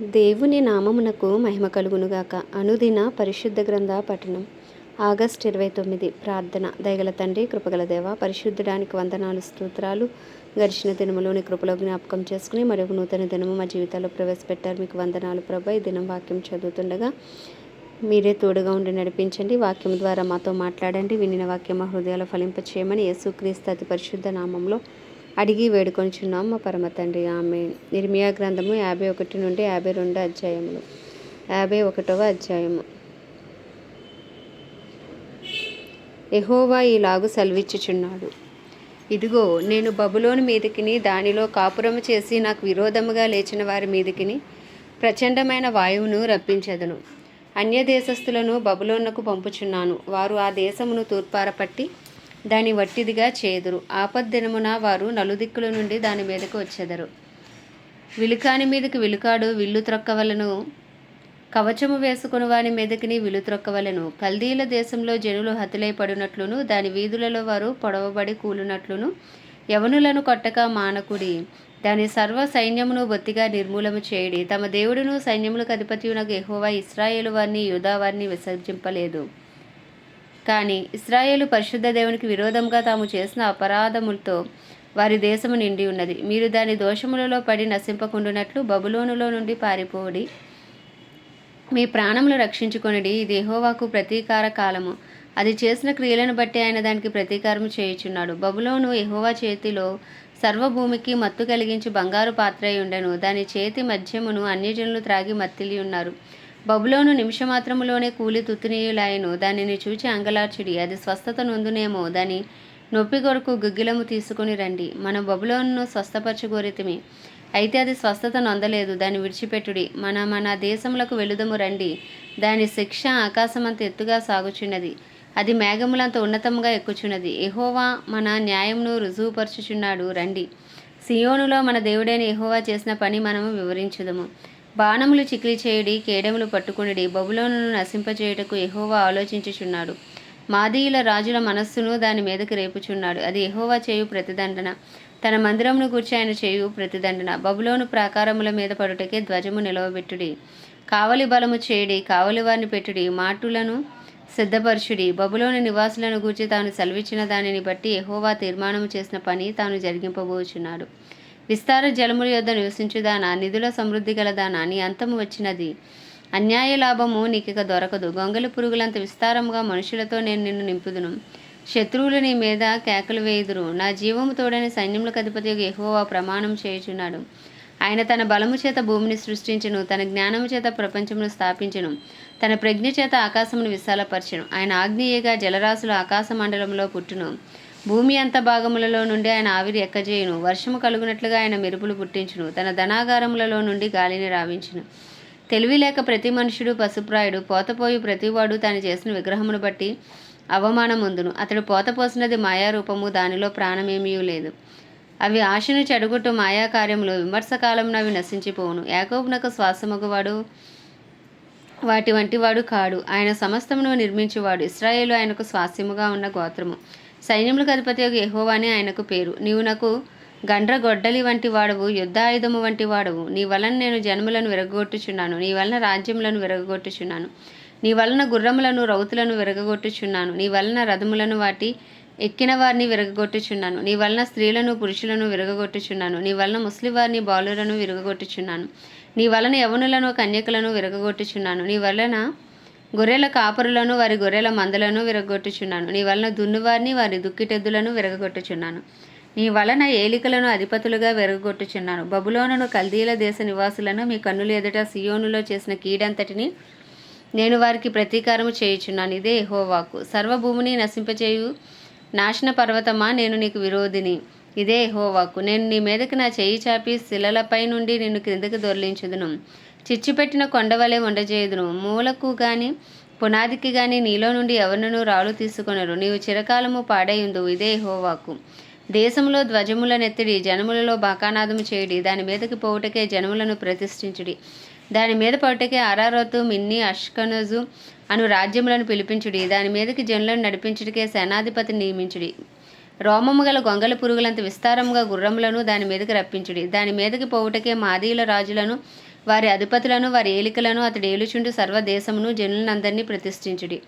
దేవుని నామమునకు మహిమ కలుగునుగాక. అనుదిన పరిశుద్ధ గ్రంథ పఠనం. ఆగస్ట్ ఇరవై తొమ్మిది ప్రార్థన. దయగల తండ్రి కృపగల దేవ పరిశుద్ధడానికి వందనాలు స్తోత్రాలు. గడిచిన దినములోని కృపలో జ్ఞాపకం చేసుకుని మరొక నూతన దినము మా జీవితాల్లో ప్రవేశపెట్టారు. మీకు వందనాలు ప్రభా. ఈ దినం వాక్యం చదువుతుండగా మీరే తోడుగా ఉండి నడిపించండి. వాక్యం ద్వారా మాతో మాట్లాడండి. వినిన వాక్యం మా హృదయాలు ఫలింపచేయమని యేసుక్రీస్తు అతి పరిశుద్ధ నామంలో అడిగి వేడుకొంచున్నాం మా పరమ తండ్రి ఆమె నిర్మియా గ్రంథము యాభై ఒకటి నుండి యాభై రెండు అధ్యాయములు. యాభై ఒకటవ అధ్యాయము. ఎహోవా ఈలాగు సెలవిచ్చుచున్నాడు. ఇదిగో నేను బబులోని మీదకిని దానిలో కాపురము చేసి నాకు విరోధముగా లేచిన వారి మీదకిని ప్రచండమైన వాయువును రప్పించెదను. అన్య దేశస్థులను బబులోనకు పంపుచున్నాను. వారు ఆ దేశమును తూర్పారపట్టి దాని వట్టిదిగా చేదురు. ఆపద్దినమున వారు నలుదిక్కుల నుండి దాని మీదకు వచ్చెదరు. విలుకాని మీదకి విలుకాడు విల్లు త్రొక్కవలను. కవచము వేసుకుని వాని మీదకిని విలు త్రొక్కవలను. కల్దీల దేశంలో జనులు హతులై పడినట్లును దాని వీధులలో వారు పొడవబడి కూలినట్లును. యవనులను కొట్టక మానకుడి. దాని సర్వ సైన్యమును బొత్తిగా నిర్మూలము చేయడి. తమ దేవుడును సైన్యములకు అధిపతియునకు ఎహోవా ఇస్రాయేలు వారిని యూదా వారిని విసర్జింపలేదు. కానీ ఇస్రాయేలు పరిశుద్ధ దేవునికి విరోధంగా తాము చేసిన అపరాధములతో వారి దేశము నిండి ఉన్నది. మీరు దాని దోషములలో పడి నశింపకుండునట్లు బబులోనులో నుండి పారిపోడి. మీ ప్రాణములు రక్షించుకొనిడి. ఇది ఎహోవాకు ప్రతీకార కాలము. అది చేసిన క్రియలను బట్టి ఆయన దానికి ప్రతీకారం చేయుచున్నాడు. బబులోను ఎహోవా చేతిలో సర్వభూమికి మత్తు కలిగించి బంగారు పాత్ర ఉండెను దాని చేతి మధ్యమును అన్యజనులు త్రాగి మత్తిలి ఉన్నారు. బబులోను నిమిషమాత్రములోనే కూలి తుత్తునీయులాయను దానిని చూచి అంగలార్చుడి అది స్వస్థత నొందునేమో. దాని నొప్పి కొరకు గుగ్గిలము తీసుకుని రండి. మన బబులోను స్వస్థపరచుకోరితిమి. అయితే అది స్వస్థత నొందలేదు. దాన్ని విడిచిపెట్టుడి. మన మన దేశములకు వెలుదము రండి. దాని శిక్ష ఆకాశమంత ఎత్తుగా సాగుచున్నది. అది మేఘములంత ఉన్నతముగా ఎక్కుచున్నది. ఎహోవా మన న్యాయమును రుజువుపరచుచున్నాడు. రండి. సియోనులో మన దేవుడైన ఎహోవా చేసిన పని మనము వివరించుదము. బాణములు చికిలి చేయుడి కేడములు పట్టుకునిడి బబులోను నశింపచేయుటకు ఎహోవా ఆలోచించుచున్నాడు. మాదీయుల రాజుల మనస్సును దాని మీదకి రేపుచున్నాడు. అది ఎహోవా చేయు ప్రతిదండన. తన మందిరమును గూర్చి ఆయన చేయు ప్రతిదండన. బబులోను ప్రాకారముల మీద పడుటకే ధ్వజము నిలవబెట్టుడి. కావలి బలము చేయుడి కావలి వారిని పెట్టుడి మాటులను సిద్ధపరచుడి. బబులోని నివాసులను గూర్చి తాను సెలవిచ్చిన దానిని బట్టి ఎహోవా తీర్మానము చేసిన పని తాను జరిగింపబోచున్నాడు. విస్తార జలముల యొద్ద నివసించుదానా నిధుల సమృద్ధి గలదానా నీ అంతము వచ్చినది. అన్యాయ లాభము నీకిక దొరకదు. గొంగలి పురుగులంత విస్తారముగా మనుషులతో నేను నిన్ను నింపుదును. శత్రువులు నీ మీద కేకలు వేయుదురు. నా జీవము తోడని సైన్యములకు అధిపతి ఎహోవా ప్రమాణం చేయుచున్నాడు. ఆయన తన బలము చేత భూమిని సృష్టించను. తన జ్ఞానము చేత ప్రపంచమును స్థాపించను. తన ప్రజ్ఞ చేత ఆకాశమును విశాలపరచను. ఆయన ఆగ్నేయగా జలరాశులు ఆకాశ మండలంలో పుట్టును. భూమి అంత భాగములలో నుండి ఆయన ఆవిరి ఎక్కజేయును. వర్షము కలుగునట్లుగా ఆయన మెరుపులు పుట్టించును. తన ధనాగారములలో నుండి గాలిని రావించును. తెలివి లేక ప్రతి మనుషుడు పశుప్రాయుడు. పోతపోయి ప్రతివాడు తాను చేసిన విగ్రహమును బట్టి అవమానముందును. అతడు పోతపోసినది మాయారూపము. దానిలో ప్రాణమేమీ లేదు. అవి ఆశను చెడుగుట్టు మాయా కార్యములు విమర్శకాలంలో అవి నశించిపోవును. యాకోబునకు శ్వాసమగువాడు వాటి వంటివాడు కాడు. ఆయన సమస్తమును నిర్మించువాడు. ఇస్రాయేలు ఆయనకు స్వాస్యముగా ఉన్న గోత్రము. సైన్యములకు అధిపతి యొక్క అని ఆయనకు పేరు. నీవు నాకు గండ్ర గొడ్డలి వంటి వాడవు యుద్ధాయుధము వంటి వాడవు. నీ వలన నేను జన్ములను విరగొట్టుచున్నాను నీ వలన రాజ్యములను విరగొట్టుచున్నాను నీ వలన గుర్రములను రౌతులను విరగొట్టుచున్నాను నీ వలన రథములను వాటి ఎక్కిన వారిని విరగొట్టుచున్నాను నీ వలన స్త్రీలను పురుషులను విరగొట్టుచున్నాను నీ వలన ముస్లిం వారిని బాలులను విరగొట్టుచున్నాను నీ వలన యవనులను కన్యకలను విరగొట్టుచున్నాను నీ వలన గొర్రెల కాపరులను వారి గొర్రెల మందలను విరగొట్టుచున్నాను. నీ వలన దున్నువారిని వారి దుక్కిటెద్దులను విరగొట్టుచున్నాను నీ వలన ఏలికలను అధిపతులుగా విరగొట్టుచున్నాను. బబులోనును కల్దీల దేశ నివాసులను మీ కన్నుల ఎదుట సియోనులో చేసిన కీడంతటిని నేను వారికి ప్రతీకారము చేయుచున్నాను. ఇదే హోవాకు సర్వభూమిని నశింపచేయు నాశన పర్వతమా నేను నీకు విరోధిని. ఇదే యెహోవాకు. నేను నీ మీదకి నా చేయి చాపి శిలలపై నుండి నిన్ను క్రిందకి దొర్లించుదును. చిచ్చిపెట్టిన కొండవలే ఉండజేయుదును. మూలకు గాని పునాదికి గాని నీలో నుండి ఎవరినూ రాళ్ళు తీసుకొనరు. నీవు చిరకాలము పాడైందు ఇదే హోవాకు దేశంలో ధ్వజముల నెత్తిడి జనములలో బాకానాదము చేయడి. దాని మీదకి పోవుటకే జనములను ప్రతిష్ఠించుడి. దాని మీద పోవుటకే అరారోతు మిన్ని అష్కనజు అను రాజ్యములను పిలిపించుడి. దాని మీదకి జనులను నడిపించుడికే సేనాధిపతిని నియమించుడి. రోమము గల గొంగల పురుగులంత విస్తారముగా గుర్రములను దాని మీదకి రప్పించుడి. దాని మీదకి పోవుటకే మాదీయుల రాజులను వారి అధిపతులను వారి ఏలికలను అతడు ఏలుచుండు సర్వదేశమును జనులందరినీ ప్రతిష్ఠించుడి.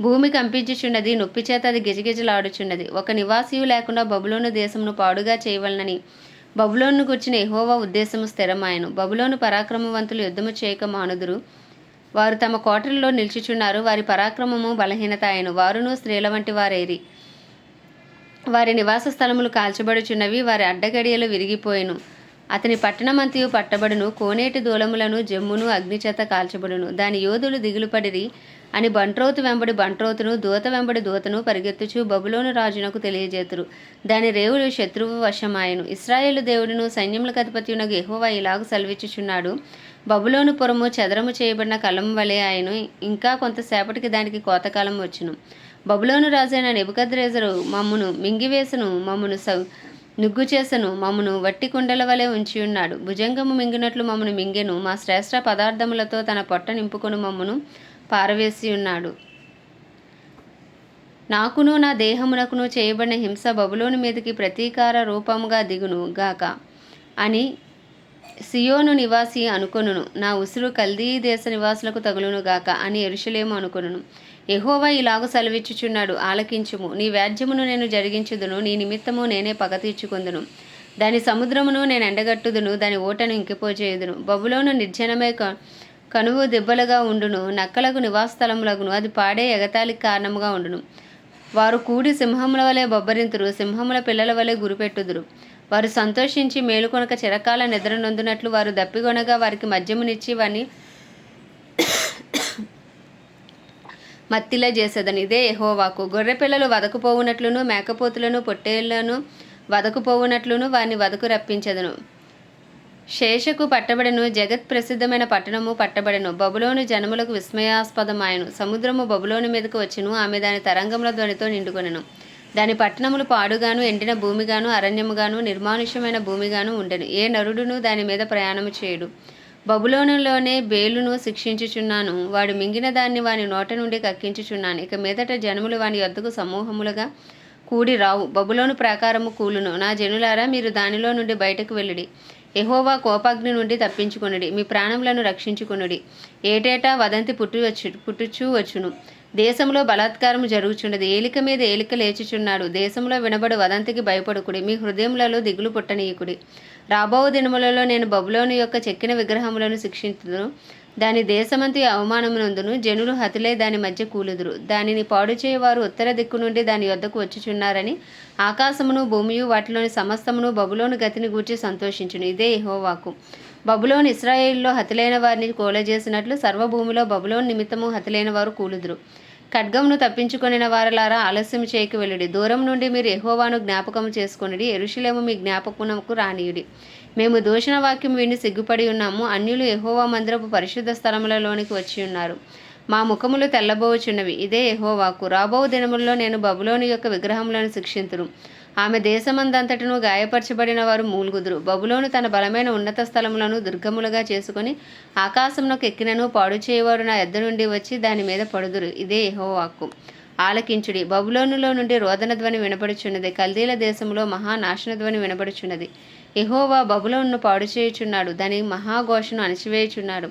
భూమి కంపించుచున్నది నొప్పి చేత అది గిజగిజలాడుచున్నది. ఒక నివాసియు లేకుండా బబులోను దేశమును పాడుగా చేయవలనని. బబులోను కూర్చిన ఎహోవా ఉద్దేశము స్థిరమాయను. బబులోను పరాక్రమవంతులు యుద్ధము చేయక మానుదురు. వారు తమ కోటలలో నిలిచిచున్నారు. వారి పరాక్రమము బలహీనత ఆయను వారును స్త్రీల వంటి వారేరి. వారి నివాస స్థలములు కాల్చబడుచున్నవి. వారి అడ్డగడియలు విరిగిపోయెను. అతని పట్టణమంతయు పట్టబడును కోనేటి దూలములను జమ్మును అగ్నిచేత కాల్చబడును. దాని యోధులు దిగులుపడిరి అని బంట్రోతు వెంబడి బంట్రోతును దూత వెంబడి దూతను పరిగెత్తుచు బబులోను రాజునకు తెలియజేతురు. దాని రేవులు శత్రువు వశమాయను. ఇస్రాయేలు దేవుడును సైన్యములకు అధిపతియునకు యెహోవా ఇలాగు సెలవిచ్చుచున్నాడు. బబులోను పురము చదరము చేయబడిన కలం వలె ఆయను. ఇంకా కొంతసేపటికి దానికి కోతకాలం వచ్చును. బబులోను రాజైన నెబుకద్రేజరు మమ్మును మింగివేసను. మమ్మును సౌ నుగ్గు చేసను మమ్మను వట్టి కుండల వలె ఉంచి ఉన్నాడు. భుజంగము మింగినట్లు మమ్మను మింగెను. మా శ్రేష్ఠ పదార్థములతో తన పొట్ట నింపుకొని మమ్మను పారవేసి ఉన్నాడు. నాకును నా దేహమునకును చేయబడిన హింస బబులోని మీదకి ప్రతీకార రూపముగా దిగును గాక అని సియోను నివాసి అనుకొనును. నా ఉసురు కల్దీ దేశ నివాసులకు తగులును గాక అని ఎరుషలేము అనుకొనును. యెహోవా ఇలాగు సెలవిచ్చుచున్నాడు ఆలకించుము. నీ వ్యాజ్యమును నేను జరిగించుదును నీ నిమిత్తము నేనే పగ తీర్చుకుందును. దాని సముద్రమును నేను ఎండగట్టుదును దాని ఓటను ఇంకిపోచేయుదును బబులోను నిర్జనమే క కనువు దెబ్బలుగా ఉండును నక్కలకు నివాసస్థలములగును అది పాడే ఎగతాళికి కారణముగా ఉండును. వారు కూడి సింహముల వలె బొబ్బరింతురు సింహముల పిల్లల వలె గురిపెట్టుదురు. వారు సంతోషించి మేలుకొనక చిరకాల నిద్ర నొందునట్లు వారు దప్పిగొనగా వారికి మద్యమునిచ్చి వారిని మత్తిలా చేసేదని. ఇదే ఎహోవాకు గొర్రె పిల్లలు వదకుపోవునట్లును మేకపోతులను పొట్టేళ్ళను వదకుపోవునట్లును వారిని వదకు రప్పించదను. శేషకు పట్టబడెను జగత్ ప్రసిద్ధమైన పట్టణము పట్టబడెను. బబులోను జనములకు విస్మయాస్పదమాయను. సముద్రము బబులోని మీదకు వచ్చెను ఆమె దాని తరంగముల ధ్వనితో నిండుకొనెను. దాని పట్టణములు పాడుగాను ఎండిన భూమిగాను అరణ్యముగాను నిర్మానుష్యమైన భూమిగాను ఉండెను. ఏ నరుడును దాని మీద ప్రయాణము చేయుడు? బబులోనులోనే బేలును శిక్షించుచున్నాను. వాడు మింగిన దాన్ని వాని నోట నుండి కక్కించుచున్నాను. ఇక మీదట జనములు వాని యొద్దకు సమూహములుగా కూడి రావు. బబులోను ప్రాకారము కూలును. నా జనులారా మీరు దానిలో నుండి బయటకు వెళ్ళుడి. ఎహోవా కోపాగ్ని నుండి తప్పించుకొనుడి. మీ ప్రాణములను రక్షించుకొనుడి. ఏటేటా వదంతి పుట్టివచ్చు పుట్టుచూ వచ్చును. దేశంలో బలాత్కారం జరుగుచున్నది. ఏలిక మీద ఏలిక లేచుచున్నాడు. దేశంలో వినబడు వదంతికి భయపడుకుడి. మీ హృదయములలో దిగులు పుట్టనీయకుడి. రాబో దినములలో నేను బబులోను యొక్క చెక్కిన విగ్రహములను శిక్షించును దాని దేశమంతి అవమానమునందును జనులు హతులే దాని మధ్య కూలుదురు. దానిని పాడు చేయవారు ఉత్తర దిక్కు నుండి దాని యొద్దకు వచ్చుచున్నారని ఆకాశమును భూమియు వాటిలోని సమస్తమును బబులోను గతిని గూర్చి సంతోషించును. ఇదే ఇహోవాకు బబులోన్ ఇస్రాయేల్లో హతులైన వారిని కోలజేసినట్లు సర్వభూమిలో బబులోన్ నిమిత్తము హతులైన వారు కూలుదురు. ఖడ్గమును తప్పించుకొనిన వారలారా ఆలస్యం చేయక వెళ్ళుడి. దూరం నుండి మీరు ఎహోవాను జ్ఞాపకం చేసుకొనిడి. ఎరుషులేము మీ జ్ఞాపకమునకు రానియుడి. మేము దూషణ వాక్యం విని సిగ్గుపడి ఉన్నాము. అన్యులు ఎహోవా మందిరపు పరిశుద్ధ స్థలములలోనికి వచ్చి ఉన్నారు. మా ముఖములు తెల్లబోచున్నవి. ఇదే ఎహోవాకు రాబో దినముల్లో నేను బబులోని యొక్క విగ్రహములను శిక్షింతును. ఆమె దేశమందంతటను గాయపరచబడిన వారు మూలుగుదురు. బబులోను తన బలమైన ఉన్నత స్థలములను దుర్గములుగా చేసుకొని ఆకాశంలోకి ఎక్కినను పాడు చేయవారు నా ఎద్ద నుండి వచ్చి దాని మీద పడుదురు. ఇదే యెహోవాకు ఆలకించుడి. బబులోనులో నుండి రోదన ధ్వని వినపడుచున్నది. కల్దీల దేశంలో మహానాశన ధ్వని వినపడుచున్నది. ఎహోవా బబులోను పాడు చేయుచున్నాడు. దాని మహాఘోషను అణిచివేయుచున్నాడు.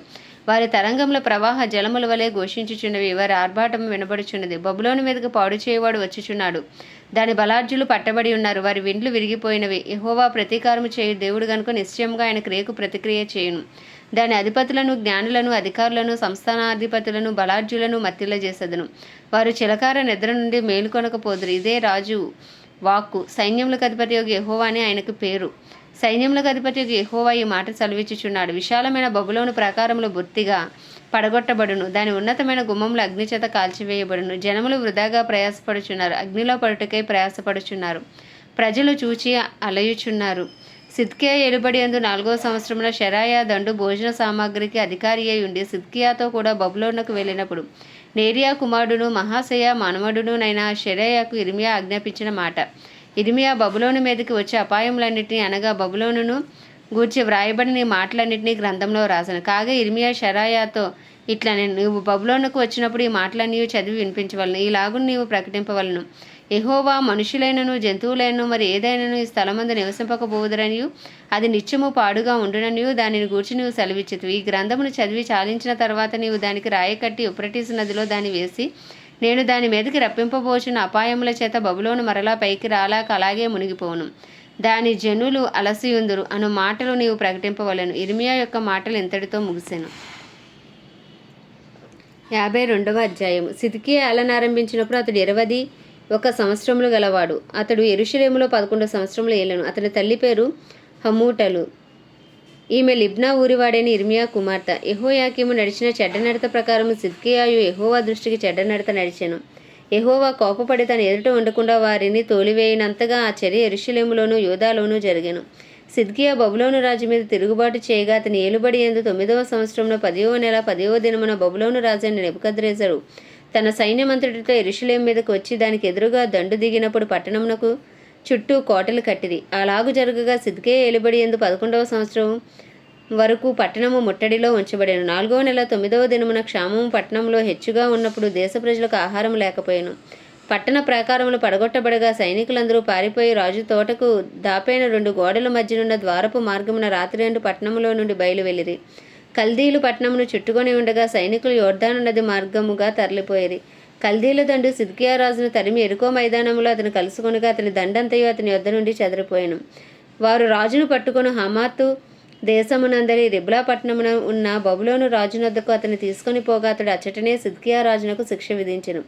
వారి తరంగంలో ప్రవాహ జలముల వలె ఘోషించుచున్నవి వారి ఆర్భాటం వినబడుచున్నది. బబులోని మీదకు పాడు చేయవాడు వచ్చుచున్నాడు. దాని బలార్జులు పట్టబడి ఉన్నారు. వారి విండ్లు విరిగిపోయినవి. ఎహోవా ప్రతీకారము చేయు దేవుడు గనుక నిశ్చయంగా ఆయన క్రియకు ప్రతిక్రియ చేయును. దాని అధిపతులను జ్ఞానులను అధికారులను సంస్థానాధిపతులను బలార్జులను మత్తిల చేసెదను వారు చిలకార నిద్ర నుండి మేలుకొనకపోదురు. ఇదే రాజు వాక్కు. సైన్యములకు అధిపతి యోగి ఎహోవా అని ఆయనకు పేరు. సైన్యములకు అధిపతి యహోవా ఈ మాట చదివించుచున్నాడు విశాలమైన బబులోను ప్రాకారములు బొత్తిగా పడగొట్టబడును. దాని ఉన్నతమైన గుమ్మములు అగ్నిచేత కాల్చివేయబడును. జనములు వృధాగా ప్రయాసపడుచున్నారు. అగ్నిలో పడుటకై ప్రయాసపడుచున్నారు. ప్రజలు చూచి అలయుచున్నారు. సిద్కియా ఎలుబడి అందు నాలుగో సంవత్సరంలో షెరాయా దండు భోజన సామాగ్రికి అధికారి అయి ఉండి సిద్కియాతో కూడా బబులోనకు వెళ్ళినప్పుడు నేరియా కుమారుడును మహాశయ మనమడునునైన షెరాయాకు ఇర్మియా ఆజ్ఞాపించిన మాట. ఇర్మియా బబులోను మీదకి వచ్చే అపాయములన్నింటినీ అనగా బబులోనును గూర్చి వ్రాయబడిన మాటలన్నింటినీ గ్రంథంలో రాశాను. కాగా ఇర్మియా షరాయాతో ఇట్లా నేను నువ్వు బబులోనుకు వచ్చినప్పుడు ఈ మాటలన్నీ చదివి వినిపించవలను. ఈలాగు నీవు ప్రకటింపవలను. ఎహోవా మనుషులైనను జంతువులైనను మరి ఏదైనాను ఈ స్థలమందు నివసింపకపోదురనియు అది నిత్యము పాడుగా ఉండుననియు దానిని గూర్చి నీవు సెలవిచ్చుతు ఈ గ్రంథమును చదివి చాలించిన తర్వాత నీవు దానికి రాయి కట్టి నదిలో దాన్ని వేసి నేను దాని మీదకి రప్పింపబోచిన అపాయముల చేత బబులోను మరలా పైకి రాలాక అలాగే మునిగిపోను దాని జనులు అలసియుందురు. అను మాటలు నీవు ప్రకటింపవలను. ఇర్మియా యొక్క మాటలు ఇంతటితో ముగిసెను. యాభై రెండవ అధ్యాయం సితికి ఏలనారంభించినప్పుడు అతడు ఇరవది ఒక సంవత్సరములు గలవాడు. అతడు ఎరుషలేములో పదకొండు సంవత్సరములు ఏలను అతని తల్లి పేరు హమూటలు. ఈమె లిబ్నా ఊరివాడైన ఇర్మియా కుమార్తె. యెహోయాకీము నడిచిన చెడ్డ నడత ప్రకారం సిద్కియాయు ఎహోవా దృష్టికి చెడ్డ నడత నడిచెను. యెహోవా కోపపడి తన ఎదుట ఉండకుండా వారిని తోలివేయనంతగా ఆ చర్య ఎరుషలేములోను యోధాలోనూ జరిగాను. సిద్కియా బబులోను రాజు మీద తిరుగుబాటు చేయగా అతని ఏలుబడి ఎందు తొమ్మిదవ సంవత్సరంలో పదివ నెల పదివ దినమున బబులోను రాజైన నెబుకద్రేజరు తన సైన్యమంత్రుడితో ఎరుషులేం మీదకు వచ్చి దానికి ఎదురుగా దండు దిగినప్పుడు పట్టణమునకు చుట్టూ కోటలు కట్టిరి. అలాగు జరగగా సిద్కే ఏలుబడి ఎందు పదకొండవ సంవత్సరం వరకు పట్టణము ముట్టడిలో ఉంచబడెను. నాలుగవ నెల తొమ్మిదవ దినమున క్షామము పట్టణంలో హెచ్చుగా ఉన్నప్పుడు దేశ ప్రజలకు ఆహారం లేకపోయాను. పట్టణ ప్రాకారములు పడగొట్టబడగా సైనికులందరూ పారిపోయి రాజు తోటకు దాపైన రెండు గోడల మధ్యనున్న ద్వారపు మార్గమున రాత్రి రెండు పట్టణములో నుండి బయలువెళ్ళిరి కల్దీలు పట్టణమును చుట్టుకొని ఉండగా సైనికులు యోర్ధాను నది మార్గముగా తరలిపోయేది కల్దీల దండు సిద్కియా రాజును తరిమి ఎరుకో మైదానంలో అతను కలుసుకొనగా అతని దండంతయు అతని యొద్ద నుండి చెదరిపోయాను. వారు రాజును పట్టుకుని హమాతు దేశమునందరి రిబ్లాపట్నమున ఉన్న బబులోను రాజునొద్దకు అతన్ని తీసుకొని పోగా అతడు అచ్చటనే సిద్కియా రాజునకు శిక్ష విధించెను.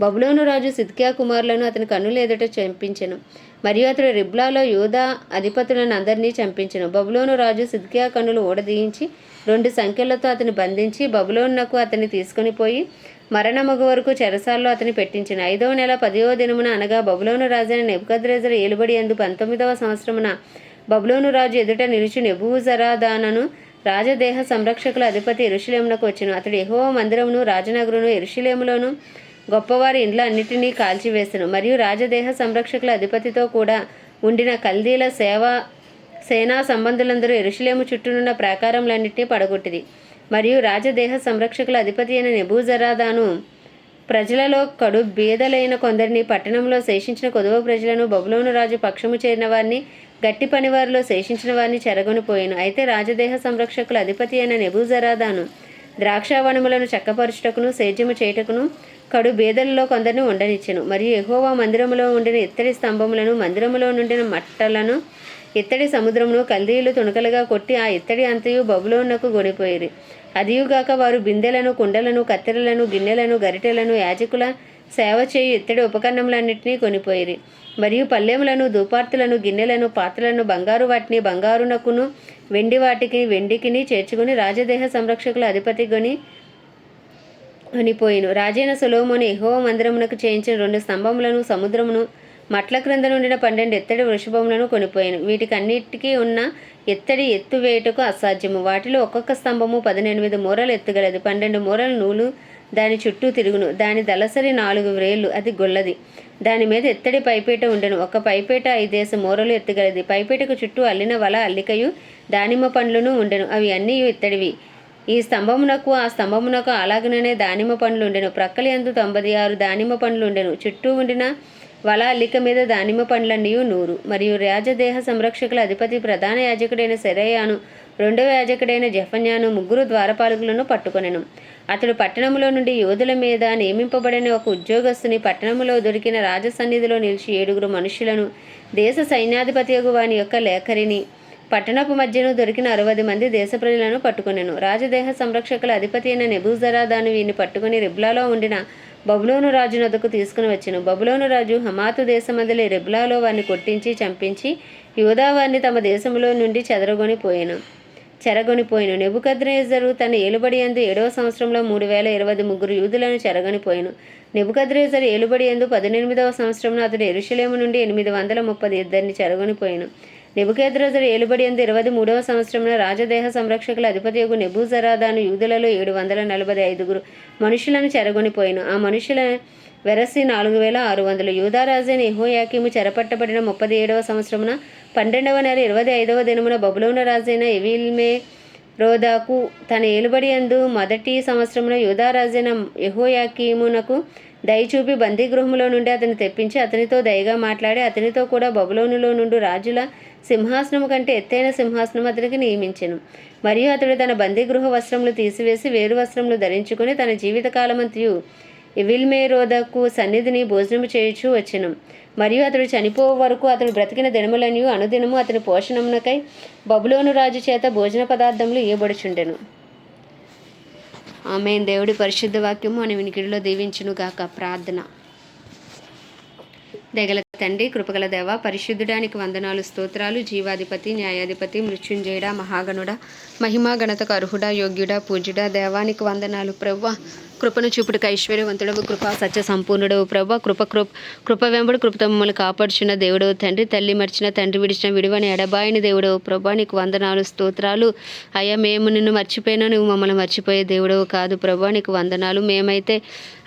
బబులోను రాజు సిద్కియా కుమారులను అతని కన్నులు ఎదుట చంపించెను. మరియు అతడు రిబ్లాలో యూదా అధిపతులను అందరినీ చంపించెను. బబులోను రాజు సిద్కియా కన్నులు ఊడదీయించి రెండు సంఖ్యలతో అతని బంధించి బబులోన్నకు అతన్ని తీసుకొని పోయి మరణమగు వరకు చెరసాల్లో అతని పెట్టించిన ఐదవ నెల పదివ దినమున అనగా బబులోను రాజైన నెబుకద్రేజర్ ఏలుబడి అందు పంతొమ్మిదవ సంవత్సరమున బబులోను రాజు ఎదుట నిలిచి నెబూజరాదానను రాజదేహ సంరక్షకుల అధిపతి ఎరుషులేమునకు వచ్చెను. అతడు ఎహోవ మందిరమును రాజనగరును ఎరుషులేములోను గొప్పవారి ఇండ్ల అన్నిటినీ కాల్చివేసెను. మరియు రాజదేహ సంరక్షకుల అధిపతితో కూడా ఉండిన కల్దీల సేవ సేనా సంబంధులందరూ ఎరుషులేము చుట్టూనున్న ప్రాకారములన్నింటినీ పడగొట్టిది మరియు రాజదేహ సంరక్షకుల అధిపతి అయిన నెబూజరాదాను. ప్రజలలో కడు బీదలైన కొందరిని పట్టణంలో శేషించిన కొదువ ప్రజలను బబులోను రాజు పక్షము చేరిన వారిని గట్టి పనివారిలో శేషించిన వారిని చెరగొనిపోయాను. అయితే రాజదేహ సంరక్షకుల అధిపతి అయిన నెబూజరాదాను ద్రాక్షావనములను చక్కపరుచుటకును సేద్యము చేయుటకును కడు బీదలలో కొందరిని ఉండనిచ్చెను. మరియు ఎహోవా మందిరములో ఉండిన ఇత్తడి స్తంభములను మందిరములో నుండిన మట్టలను ఇత్తడి సముద్రమును కల్దీయులు తుణకలుగా కొట్టి ఆ ఇత్తడి అంతయు బబులోనకు గొనిపోయిరి అదియుగాక వారు బిందెలను కుండలను కత్తెరలను గిన్నెలను గరిటెలను యాజకుల సేవ చేయు ఇత్తడి ఉపకరణములన్నింటినీ కొనిపోయిరి. మరియు పల్లెములను ధూపార్తులను గిన్నెలను పాత్రలను బంగారు వాటిని బంగారునకును వెండి వాటికి వెండికిని చేర్చుకుని రాజదేహ సంరక్షకుల అధిపతి కొని కొనిపోయిను. రాజైన సొలోమోని ఎహో మందిరమునకు చేయించిన రెండు స్తంభములను సముద్రమును మట్ల క్రింద నుండిన పన్నెండు ఎత్తడి వృషభములను కొనిపోయాను. వీటికన్నిటికీ ఉన్న ఎత్తడి ఎత్తు వేయుటకు అసాధ్యము. వాటిలో ఒక్కొక్క స్తంభము పదినెనిమిది మూరలు ఎత్తుగలదు. పన్నెండు మూరల నూలు దాని చుట్టూ తిరుగును. దాని దళసరి నాలుగు వ్రేళ్ళు అది గొల్లది. దాని మీద ఎత్తడి పైపేట ఉండెను. ఒక పైపేట ఐదేసి మూరలు ఎత్తుగలది. పైపేటకు చుట్టూ అల్లిన వల అల్లికయు దానిమ్మ పండ్లను ఉండెను. అవి అన్నీ ఇత్తడివి ఈ స్తంభమునకు ఆ స్తంభమునకు అలాగనే దానిమ్మ పండ్లు ఉండెను. ప్రక్కలి ఎందు తొంభై ఆరు దానిమ్మ పండ్లు ఉండెను. చుట్టూ ఉండిన వల అల్లిక మీద దానిమ్మ పండ్లన్నీయు నూరు. మరియు రాజదేహ సంరక్షకుల అధిపతి ప్రధాన యాజకుడైన సెరయాను రెండవ యాజకుడైన జఫన్యాను ముగ్గురు ద్వారపాలకులను పట్టుకొనెను. అతడు పట్టణంలో నుండి యోధుల మీద నియమింపబడిన ఒక ఉద్యోగస్తుని పట్టణములో దొరికిన రాజసన్నిధిలో నిలిచి ఏడుగురు మనుషులను దేశ సైన్యాధిపతి వాని యొక్క లేఖరిని పట్టణపు మధ్యను దొరికిన అరవది మంది దేశ ప్రజలను పట్టుకొనెను. రాజదేహ సంరక్షకుల అధిపతి అయిన నెబూజరాదాను వీని పట్టుకుని రిబ్లాలో ఉండిన బబులోను రాజు నొద్దకు తీసుకుని వచ్చెను బబులోను రాజు హమాతు దేశమందలి రెబ్లాలో వారిని కొట్టించి చంపించి యూదా వారిని తమ దేశంలో నుండి చెదరగొని పోయాను. చెరగొనిపోయిను నెబుకద్రేజరు తన ఏలుబడి ఎందు ఏడవ సంవత్సరంలో మూడు వేల ఇరవై ముగ్గురు యూదులను చెరగొనిపోయాను నెబుకద్రేజరు ఏలుబడి ఎందు పద్దెనిమిదవ సంవత్సరంలో అతడు ఎరుషలేము నుండి ఎనిమిది వందల ముప్పది ఇద్దరిని చెరగొనిపోయాను నెబుకేద్రజుడు ఏలుబడి ఎందు ఇరవై మూడవ సంవత్సరంలో రాజదేహ సంరక్షకుల అధిపతి యొక్క నెబూజరాదాను యూదులలో ఏడు వందల నలభై ఐదుగురు మనుషులను చెరగొనిపోయాను ఆ మనుషుల వెరసి నాలుగు వేల ఆరు వందలు. యూదారాజైన యెహోయాకీము చెరపట్టబడిన ముప్పది ఏడవ సంవత్సరమున పన్నెండవ నెల ఇరవై ఐదవ దినమున బబులోన రాజైన ఎవిల్మే రోదాకు తన ఏలుబడి అందు మొదటి సంవత్సరంలో యూదారాజైన యహోయాకీమునకు దయ చూపి బందీగృహంలో నుండి అతని తెప్పించి అతనితో దయగా మాట్లాడి అతనితో కూడా బబులోనులో నుండి రాజుల సింహాసనము కంటే ఎత్తైన సింహాసనం అతనికి నియమించెను. మరియు అతడు తన బందీగృహ వస్త్రములు తీసివేసి వేరు వస్త్రములు ధరించుకుని తన జీవితకాలమంతయు ఇవిల్మేరోదకు సన్నిధిని భోజనము చేయుచు వచ్చెను. మరియు అతడు చనిపో వరకు అతడు బ్రతికిన దినములనియు అనుదినము అతని పోషణమునకై బబులోను రాజు చేత భోజన పదార్థములు ఇవ్వబడుచుండెను ఆమె దేవుడి పరిశుద్ధ వాక్యము అని వినికిడిలో దీవించును గాక ప్రార్థన. దగల తండ్రి కృపగల దేవ పరిశుద్ధుడానికి వందనాలు స్తోత్రాలు జీవాధిపతి న్యాయాధిపతి మృత్యుంజయుడ మహాగణుడ. మహిమా గణతకు అర్హుడా యోగ్యుడా పూజ్యుడా దేవానికి వందనాలు. ప్రవ్వ కృపను చూపుడికి ఐశ్వర్యవంతుడవు. కృప సత్య సంపూర్ణుడవు ప్రభా కృప కృప కృప వెంబడి కృపతో మమ్మల్ని కాపాడుచున్న దేవుడవు. తండ్రి తల్లి మర్చిన తండ్రి విడిచిన విడివని ఎడబాయిని దేవుడవు. ప్రభా నీకు వందనాలు స్తోత్రాలు. అయ్యా మేము నిన్ను మర్చిపోయినా నువ్వు మమ్మల్ని మర్చిపోయే దేవుడవు కాదు. ప్రభా నీకు వందనాలు. మేమైతే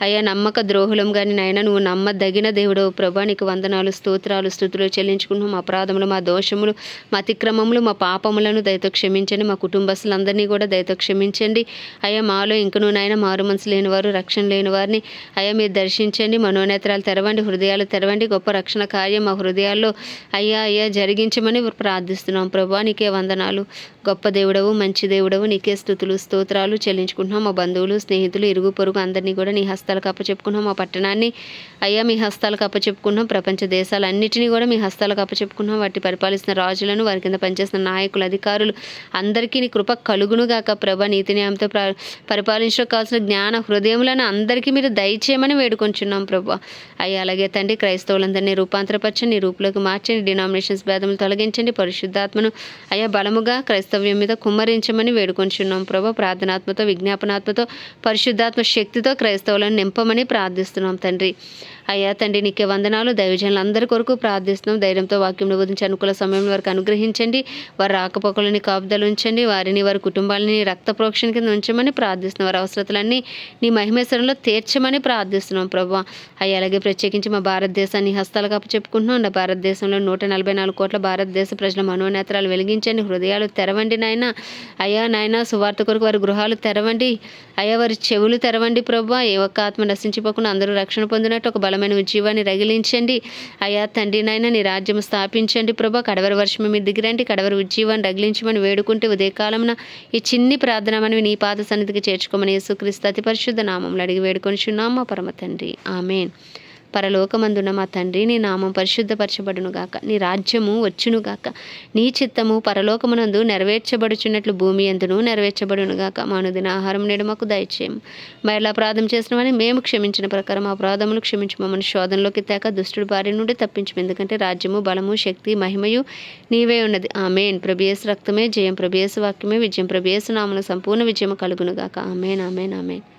అయ్యా నమ్మక ద్రోహులం కానీ నాయన నువ్వు నమ్మదగిన దేవుడవు. ప్రభా నీకు వందనాలు స్తోత్రాలు స్థుతులు చెల్లించుకుంటున్నాం. మా అపరాధములు మా దోషములు మా అతిక్రమములు మా పాపములను దయతో క్షమించని మా కుటుంబస్తులందరినీ కూడా దయతో క్షమించండి. అయ్యా మాలో ఇంకనూ నాయన మారు మనసు లేని వారు రక్షణ లేని వారిని అయ్యా మీరు దర్శించండి. మనోనేత్రాలు తెరవండి హృదయాలు తెరవండి. గొప్ప రక్షణ కార్యం మా హృదయాల్లో అయ్యా అయ్యా జరిగించమని ప్రార్థిస్తున్నాం. ప్రభా నీకే వందనాలు. గొప్ప దేవుడవు మంచి దేవుడవు నీకే స్థుతులు స్తోత్రాలు చెల్లించుకుంటున్నాం. మా బంధువులు స్నేహితులు ఇరుగు పొరుగు అందరినీ కూడా నీ హస్తాలకు అప్పచెప్పుకున్నాం మా పట్టణాన్ని అయ్యా మీ హస్తాలకు అప్పచెప్పుకున్నాం ప్రపంచ దేశాలన్నిటినీ కూడా మీ హస్తాలకు అప్పచెప్పుకున్నాం వాటి పరిపాలిస్తున్న రాజులను వారి కింద పనిచేస్తున్న నాయకులు అధికారులు అందరికీ నీ కృప కలుగునుగాక ప్రభ. నీతి న్యాయంతో పరిపాలించడం కావాల్సిన జ్ఞాన హృదయములను అందరికీ మీరు దయచేయమని వేడుకొంచున్నాం ప్రభా. అయ్యా అలాగే తండ్రి క్రైస్తవులందరినీ రూపాంతరపరచండి రూపులోకి మార్చండి డినామినేషన్స్ భేదములు తొలగించండి పరిశుద్ధాత్మను అయ్యా బలముగా క్రైస్తవ్యం మీద కుమ్మరించమని వేడుకొంచున్నాం ప్రభా. ప్రార్థనాత్మతో విజ్ఞాపనాత్మతో పరిశుద్ధాత్మ శక్తితో క్రైస్తవులను నింపమని ప్రార్థిస్తున్నాం తండ్రి. అయ్యా తండ్రి నీకే వందనాలు. దైవజనులందరి కొరకు ప్రార్థిస్తున్నాం. ధైర్యంతో వాక్యం బోధించి అనుకూల సమయం వరకు అనుగ్రహించండి. వారి రాకపోకలని కాపుదలు ఉంచండి. వారిని వారి కుటుంబాలని రక్త ప్రోక్షణ కింద ఉంచమని ప్రార్థిస్తున్నాం. వారి అవసరతలన్నీ నీ మహిమేశ్వరంలో తీర్చమని ప్రార్థిస్తున్నాం ప్రభా. అయ్యా అలాగే ప్రత్యేకించి మా భారతదేశాన్ని హస్తాలుగా అప్పు చెప్పుకుంటున్నాం. నా భారతదేశంలో నూట నలభై నాలుగు కోట్ల భారతదేశ ప్రజల మనోనేత్రాలు వెలిగించండి. హృదయాలు తెరవండి నాయన. అయ్యా నాయన సువార్త కొరకు వారి గృహాలు తెరవండి. అయ్యా వారి చెవులు తెరవండి ప్రభా. ఏ ఒక్క ఆత్మ నశించిపోకుండా అందరూ రక్షణ పొందినట్టు ఒక బల బలమైన ఉజ్జీవాన్ని రగిలించండి. అయ్యా తండ్రి నాయన నీ రాజ్యం స్థాపించండి ప్రభా. కడవరి వర్షం మీ దిగిరండి. కడవరి ఉజ్జీవాన్ని రగిలించమని వేడుకుంటే ఉదయకాలమున ఈ చిన్ని ప్రార్థన మనవి నీ పాద సన్నిధికి చేర్చుకోమని యేసుక్రీస్తు అతి పరిశుద్ధ నామంలో అడిగి వేడుకొని చున్నామా పరమ తండ్రి. ఆమెన్. పరలోకమందున మా తండ్రి నీ నామం పరిశుద్ధపరచబడును గాక నీ రాజ్యము వచ్చునుగాక. నీ చిత్తము పరలోకమునందు నెరవేర్చబడుచున్నట్లు భూమి ఎందును నెరవేర్చబడును గాక ఆహారం నేడు మాకు దయచేయము. మరలా అపరాధం చేసినవని మేము క్షమించిన ప్రకారం అపరాధములు క్షమించు మమ్మల్ని శోధనలోకి తేక దుష్టుడి బారి నుండి తప్పించము. ఎందుకంటే రాజ్యము బలము శక్తి మహిమయు నీవే ఉన్నది. ఆమెన్. ప్రభేస్ రక్తమే జయం ప్రభేస్ వాక్యమే విజయం ప్రభేస్ నామన సంపూర్ణ విజయం కలుగును గాక ఆమెన్ ఆమెన్ ఆమెన్.